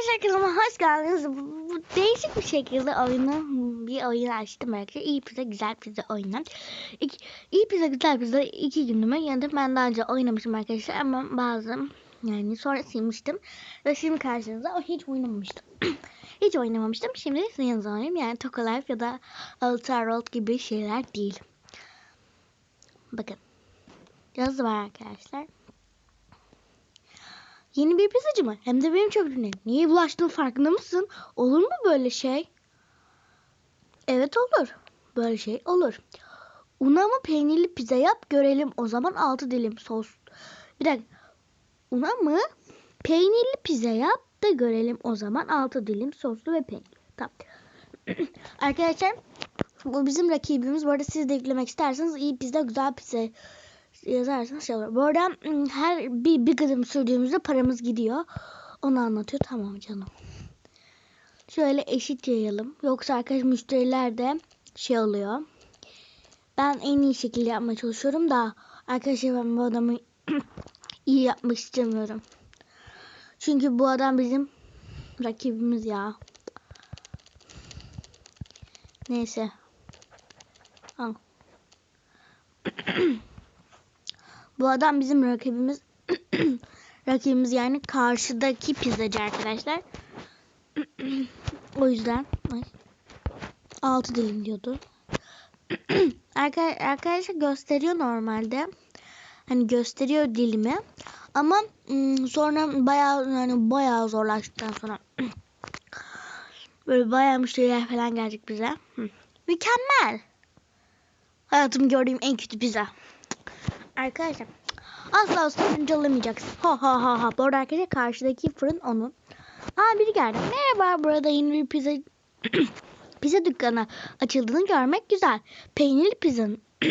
Arkadaşlar kanalıma hoş geldiniz. Bu, bu değişik bir şekilde oyunu bir oyun açtım arkadaşlar. İyi pizza güzel pizza oyunu. İki, iyi pizza güzel pizza iki günümü yedim. Ben daha önce oynamışım arkadaşlar ama bazı yani sonra silmiştim. Ve şimdi karşınızda hiç oynamamıştım. hiç oynamamıştım. Şimdi sizin yanınızda oynayayım. Yani Toka Life ya da Altar World gibi şeyler değil. Bakın. Yazı var arkadaşlar. Yeni bir pizzacı mı? Hem de benim çöplüğüne. Niye bulaştığın farkında mısın? Olur mu böyle şey? Evet olur. Böyle şey olur. Una mı peynirli pizza yap görelim. O zaman altı dilim sos. Bir dakika. Una mı peynirli pizza yap da görelim. O zaman altı dilim soslu ve peynirli. Tamam. Arkadaşlar bu bizim rakibimiz. Bu arada siz de eklemek isterseniz iyi pizza güzel pizza yazarsanız şey olur. Bu arada her bir, bir gıdım sürdüğümüzde paramız gidiyor. Onu anlatıyor. Tamam canım. Şöyle eşit yayalım. Yoksa arkadaş müşteriler de şey oluyor. Ben en iyi şekilde yapmaya çalışıyorum da arkadaşlar ben bu adamı iyi yapmak istemiyorum. Çünkü bu adam bizim rakibimiz ya. Neyse. Al. Bu adam bizim rakibimiz. rakibimiz yani karşıdaki pizzacı arkadaşlar. o yüzden ay, 6 dilim diyordu. Arka- arkadaşlar gösteriyor normalde. Hani gösteriyor dilimi. Ama ım, sonra bayağı yani bayağı zorlaştıktan sonra böyle bayağı müşteriler falan gelecek bize. Mükemmel. Hayatım gördüğüm en kötü pizza. Arkadaşlar asla ısrarcı olamayacaksın. Ha ha ha ha. Bu arada arkadaşlar karşıdaki fırın onun. Aa biri geldi. Merhaba burada yeni bir pizza pizza dükkanı açıldığını görmek güzel. Peynirli pizzanın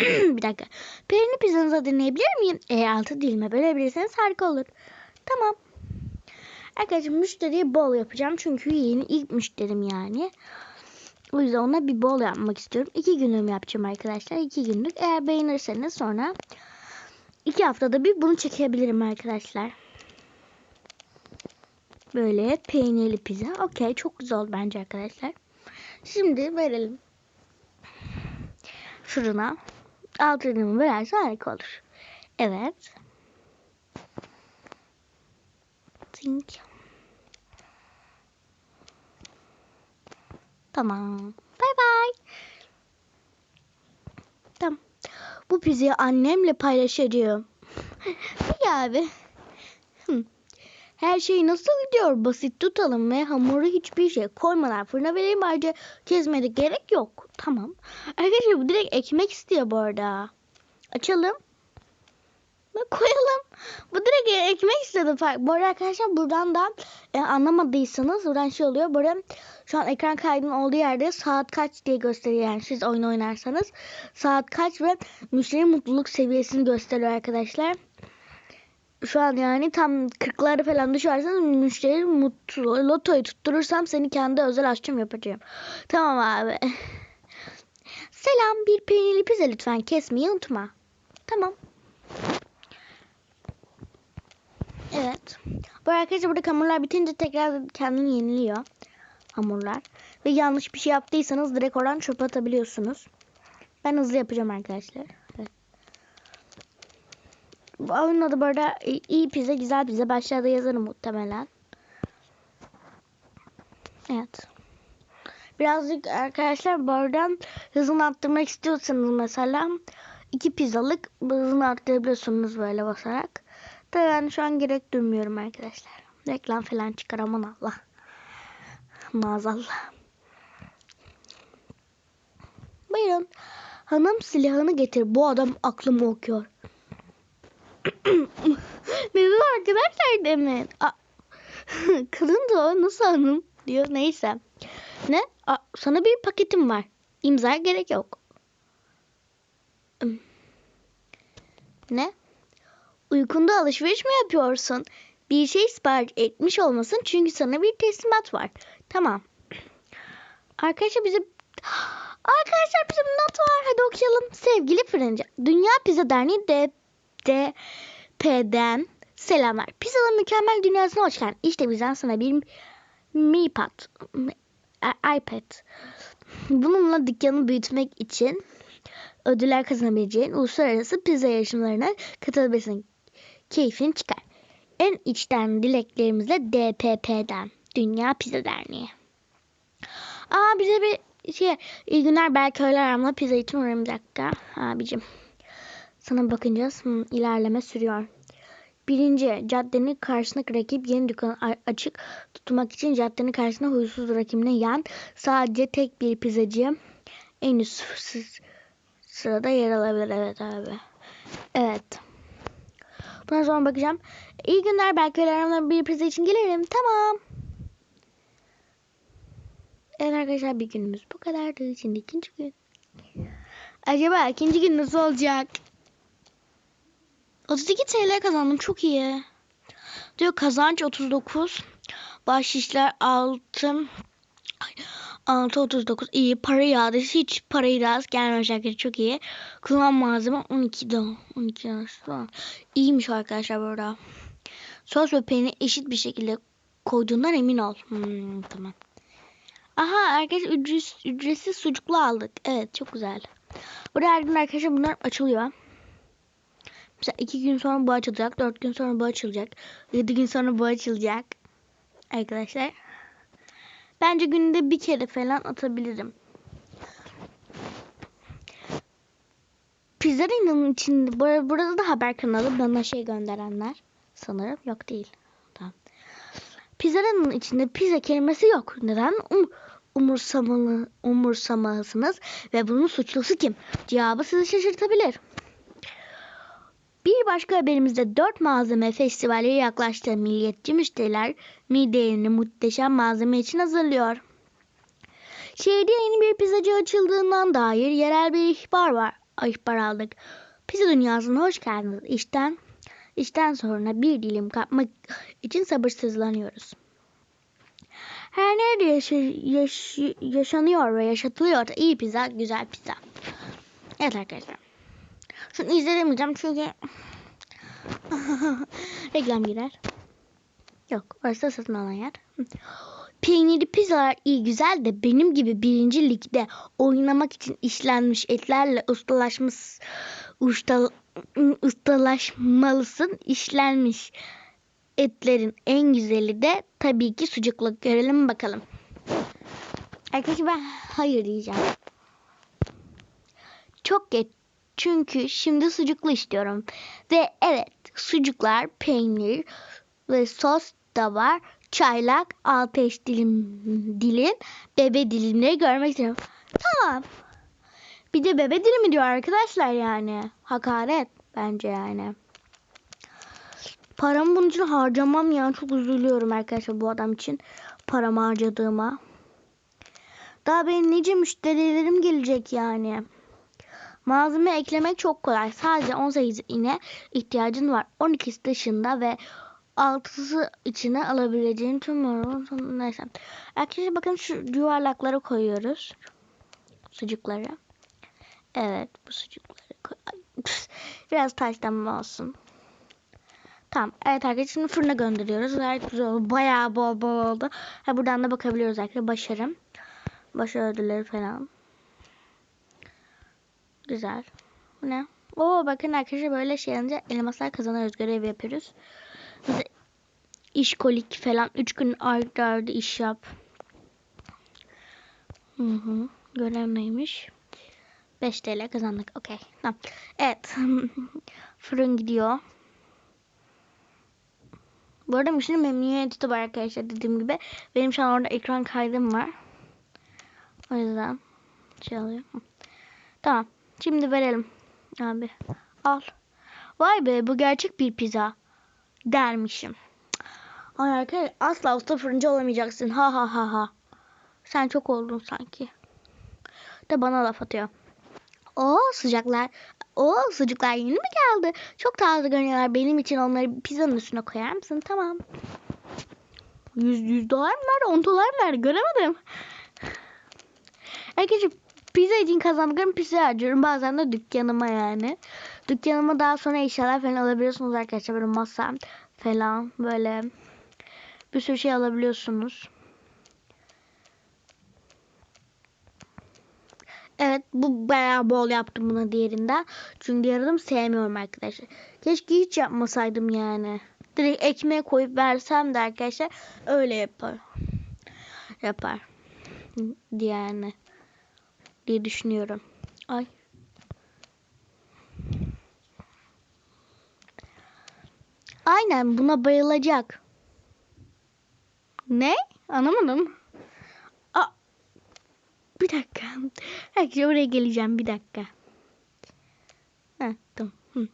bir dakika. Peynirli pizzanızı deneyebilir miyim? Eğer altı dilime bölebilirseniz harika olur. Tamam. Arkadaşlar müşteriye bol yapacağım. Çünkü yeni ilk müşterim yani. O yüzden ona bir bol yapmak istiyorum. İki günlüğüm yapacağım arkadaşlar. İki günlük. Eğer beğenirseniz sonra iki haftada bir bunu çekebilirim arkadaşlar. Böyle peynirli pizza. Okey çok güzel oldu bence arkadaşlar. Şimdi verelim. Fırına. Alt ürünümü vererse harika olur. Evet. Think. Tamam. Bay bay. Tamam. Bu pizzayı annemle paylaşacağım. Peki abi. Her şey nasıl gidiyor? Basit tutalım ve hamuru hiçbir şey koymadan fırına verelim. Ayrıca kesmeye de gerek yok. Tamam. Arkadaşlar bu direkt ekmek istiyor bu arada. Açalım. Ve koyalım. Bu direkt ekmek istedi. Bu arada arkadaşlar buradan da e, anlamadıysanız buradan şey oluyor. Burada şu an ekran kaydının olduğu yerde saat kaç diye gösteriyor. Yani siz oyun oynarsanız saat kaç ve müşteri mutluluk seviyesini gösteriyor arkadaşlar. Şu an yani tam 40'ları falan düşerseniz müşteri mutlu. Lotoyu tutturursam seni kendi özel aşçım yapacağım. Tamam abi. Selam bir peynirli pizza lütfen kesmeyi unutma. Tamam. Evet. Bu arkadaşlar burada hamurlar bitince tekrar kendini yeniliyor. Hamurlar. Ve yanlış bir şey yaptıysanız direkt oradan çöpe atabiliyorsunuz. Ben hızlı yapacağım arkadaşlar. Bu oyunun adı bu arada iyi pizza güzel pizza. Başlarda yazarım muhtemelen. Evet. Birazcık arkadaşlar bu arada hızını arttırmak istiyorsanız mesela iki pizzalık hızını arttırabiliyorsunuz böyle basarak. Da ben şu an gerek duymuyorum arkadaşlar. Reklam falan çıkar aman Allah. Maazallah. Buyurun. Hanım silahını getir. Bu adam aklımı okuyor. Bizim arkadaşlar demin. Kadın o nasıl hanım diyor. Neyse. Ne? Aa, sana bir paketim var. İmza gerek yok. Ne? Uykunda alışveriş mi yapıyorsun? Bir şey sipariş etmiş olmasın çünkü sana bir teslimat var. Tamam. Arkadaşlar bize Arkadaşlar bizim not var. Hadi okuyalım. Sevgili fırıncı. Dünya Pizza Derneği D DP'den Selamlar. Pizza'nın mükemmel dünyasına hoş geldin. İşte bizden sana bir Mi Pad, iPad. Bununla dükkanı büyütmek için ödüller kazanabileceğin uluslararası pizza yarışmalarına katılabilirsin. Keyfin çıkar. En içten dileklerimizle DPP'den. Dünya Pizza Derneği. Aa bize bir şey iyi günler belki öyle aramla pizza için uğrarım bir dakika abicim. Sana. Hmm, ilerleme sürüyor. Birinci, caddenin karşısındaki rakip yeni dükkanı açık tutmak için caddenin karşısında huysuz rakibine yen sadece tek bir pizzacı en üst sı- sırada yer alabilir. Evet abi. Evet. Buna sonra bakacağım. İyi günler belki aramda bir pizza için gelirim. Tamam. Evet arkadaşlar bir günümüz bu kadardı. Şimdi ikinci gün. Acaba ikinci gün nasıl olacak? 32 TL kazandım. Çok iyi. Diyor kazanç 39. Bahşişler 6. 6.39 iyi para yağdı hiç parayı rast gelmemiş arkadaşlar. Çok iyi. Kullan malzeme 12 da 12 da iyiymiş arkadaşlar burada sos ve peynir eşit bir şekilde koyduğundan emin ol. Hmm, tamam. Aha arkadaşlar ücretsiz, ücretsiz sucuklu aldık. Evet çok güzel. Burada her gün arkadaşlar bunlar açılıyor. Mesela iki gün sonra bu açılacak, dört gün sonra bu açılacak, yedi gün sonra bu açılacak. Arkadaşlar. Bence günde bir kere falan atabilirim. Pizzerino'nun içinde, bur- burada da haber kanalı bana şey gönderenler. Sanırım yok değil. Tamam. Pizzerino'nun içinde pizza kelimesi yok. Neden? Um, umursamalı, umursamalısınız ve bunun suçlusu kim? Cevabı sizi şaşırtabilir. Bir başka haberimizde 4 malzeme festivalleri yaklaştı. Milliyetçi müşteriler midelerini muhteşem malzeme için hazırlıyor. Şehirde yeni bir pizzacı açıldığından dair yerel bir ihbar var. İhbar aldık. Pizza dünyasına hoş geldiniz. İşten, işten sonra bir dilim kapmak için sabırsızlanıyoruz. Her nerede yaşa- yaş- yaşanıyor ve yaşatılıyor da iyi pizza, güzel pizza. Evet arkadaşlar. Şunu izlemeyeceğim çünkü reklam girer. Yok orası satın alan yer. Peynirli pizzalar iyi güzel de benim gibi birinci ligde oynamak için işlenmiş etlerle ustalaşmış usta, ustalaşmalısın işlenmiş etlerin en güzeli de tabii ki sucuklu. Görelim bakalım. Arkadaşlar ben hayır diyeceğim. Çok geç çünkü şimdi sucuklu istiyorum. Ve evet sucuklar, peynir ve sos da var. Çaylak, altı eş dilim, dilim, bebe dilimleri görmek istiyorum. Tamam. Bir de bebe dilimi diyor arkadaşlar yani. Hakaret bence yani. Paramı bunun için harcamam ya. Çok üzülüyorum arkadaşlar bu adam için. Paramı harcadığıma. Daha benim nice müşterilerim gelecek yani. Malzeme eklemek çok kolay. Sadece 18 ine ihtiyacın var. 12'si dışında ve 6'sı içine alabileceğin tüm marulun neyse. Arkadaşlar bakın şu yuvarlakları koyuyoruz. Sucukları. Evet bu sucukları koy. Biraz taşlanma olsun. Tamam. Evet arkadaşlar şimdi fırına gönderiyoruz. Gayet güzel oldu. Bayağı bol bol oldu. Ha, buradan da bakabiliyoruz arkadaşlar. Başarım. Başarı ödülleri falan. Güzel. Bu ne? Oo bakın arkadaşlar böyle şey yapınca elmaslar kazanıyoruz. Görev yapıyoruz. Mesela işkolik falan. Üç gün ardı ardı iş yap. Hı hı. Görev neymiş? 5 TL kazandık. Okey. Tamam. Evet. Fırın gidiyor. Bu arada müşteri memnuniyeti var arkadaşlar dediğim gibi. Benim şu an orada ekran kaydım var. O yüzden şey alıyor. Hı. Tamam. Şimdi verelim. Abi al. Vay be bu gerçek bir pizza dermişim. Ay arkadaşlar asla usta fırıncı olamayacaksın. Ha ha ha ha. Sen çok oldun sanki. De bana laf atıyor. O sıcaklar. O sıcaklar yeni mi geldi? Çok taze görünüyorlar. Benim için onları pizzanın üstüne koyar mısın? Tamam. 100, 100 dolar mı ver? 10 dolar mı ver? Göremedim. Arkadaşlar pizza için kazandıklarım pizza harcıyorum. Bazen de dükkanıma yani. Dükkanıma daha sonra eşyalar falan alabiliyorsunuz arkadaşlar. Böyle masa, falan böyle bir sürü şey alabiliyorsunuz. Evet bu bayağı bol yaptım buna diğerinden. Çünkü diğer adamı sevmiyorum arkadaşlar. Keşke hiç yapmasaydım yani. Direkt ekmeğe koyup versem de arkadaşlar öyle yapar. Yapar. Yani diye düşünüyorum. Ay. Aynen buna bayılacak. Ne? Anlamadım. Aa, bir dakika. Herkese oraya geleceğim bir dakika. Heh, tamam. Hı.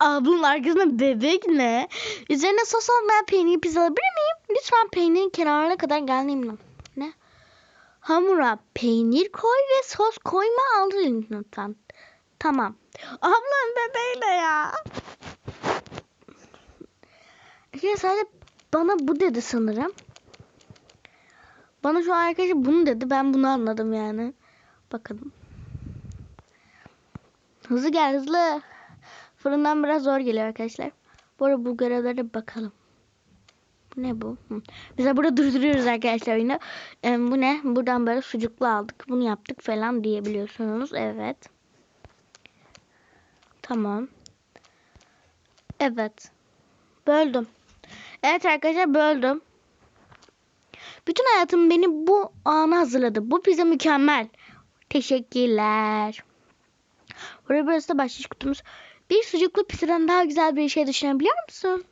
Arkasında bebek ne? Üzerine sos olmayan peynir pizza alabilir miyim? Lütfen peynirin kenarına kadar gelmeyeyim. Hamura peynir koy ve sos koyma aldın lütfen. Tamam. Ablam bebeğiyle ya. Ya sadece bana bu dedi sanırım. Bana şu arkadaşı bunu dedi. Ben bunu anladım yani. Bakalım. Hızlı gel hızlı. Fırından biraz zor geliyor arkadaşlar. Bu arada bu görevlere bakalım. Bu ne bu? Hı. Mesela burada durduruyoruz arkadaşlar oyunu. Ee, bu ne? Buradan böyle sucuklu aldık. Bunu yaptık falan diyebiliyorsunuz. Evet. Tamam. Evet. Böldüm. Evet arkadaşlar böldüm. Bütün hayatım beni bu ana hazırladı. Bu pizza mükemmel. Teşekkürler. Buraya burası da bahşiş kutumuz. Bir sucuklu pizzadan daha güzel bir şey düşünebiliyor musun?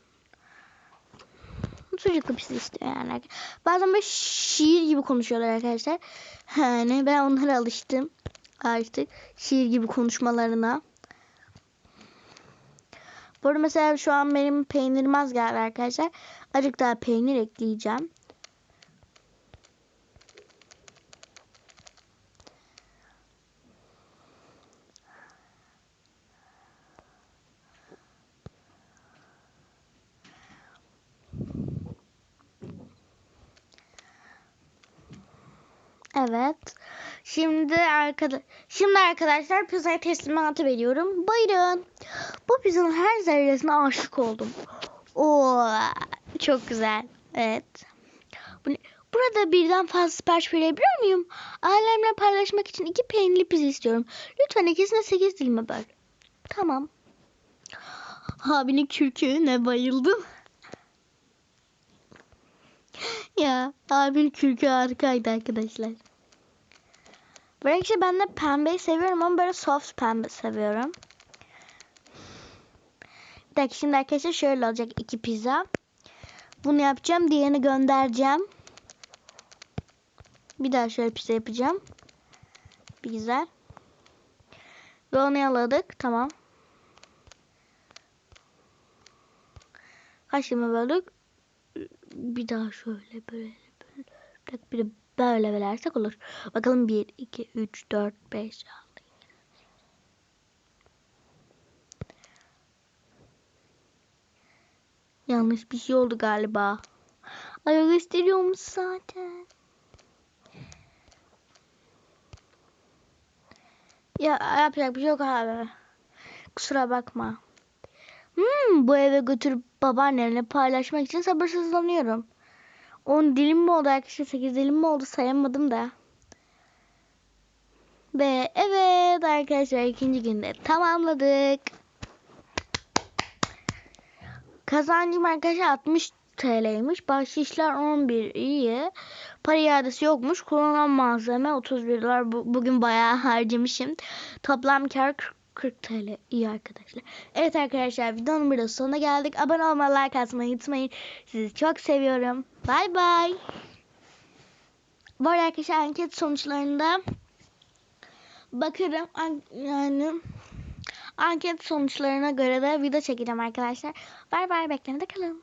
Sucuklu pizza istiyor yani. Bazen böyle şiir gibi konuşuyorlar arkadaşlar. Yani ben onlara alıştım. Artık şiir gibi konuşmalarına. Bu arada mesela şu an benim peynirim az geldi arkadaşlar. Azıcık daha peynir ekleyeceğim. Evet. Şimdi arkadaş Şimdi arkadaşlar pizzayı teslimatı veriyorum. Buyurun. Bu pizzanın her zerresine aşık oldum. Oo, çok güzel. Evet. Burada birden fazla sipariş verebiliyor muyum? Ailemle paylaşmak için iki peynirli pizza istiyorum. Lütfen ikisine sekiz dilime böl. Tamam. Abinin kürküne bayıldım. ya abinin kürkü harikaydı arkadaşlar. Bu renkte ben de pembeyi seviyorum ama böyle soft pembe seviyorum. Bir dakika şimdi arkadaşlar şöyle olacak iki pizza. Bunu yapacağım. Diğerini göndereceğim. Bir daha şöyle pizza yapacağım. Bir güzel. Ve onu yaladık. Tamam. Kaç yılımı böldük? Bir daha şöyle böyle böyle. Bir de böyle bölersek olur. Bakalım 1, 2, 3, 4, 5, 6. Yanlış bir şey oldu galiba. O gösteriyormuş zaten. Ya yapacak bir şey yok abi. Kusura bakma. Hmm, bu eve götürüp babaannemle paylaşmak için sabırsızlanıyorum. 10 dilim mi oldu arkadaşlar? 8 dilim mi oldu sayamadım da. Ve evet arkadaşlar ikinci günde tamamladık. Kazancım arkadaşlar 60 TL'ymiş. Bahşişler 11 iyi. Para iadesi yokmuş. Kullanılan malzeme 31 dolar. Bu, bugün bayağı harcamışım. Toplam kar 40, 40 TL. İyi arkadaşlar. Evet arkadaşlar videonun burada sonuna geldik. Abone olmayı, like atmayı unutmayın. Sizi çok seviyorum. Bay bay. Bu arada arkadaşlar anket sonuçlarında bakarım. An yani anket sonuçlarına göre de video çekeceğim arkadaşlar. Bay bay beklemede kalın.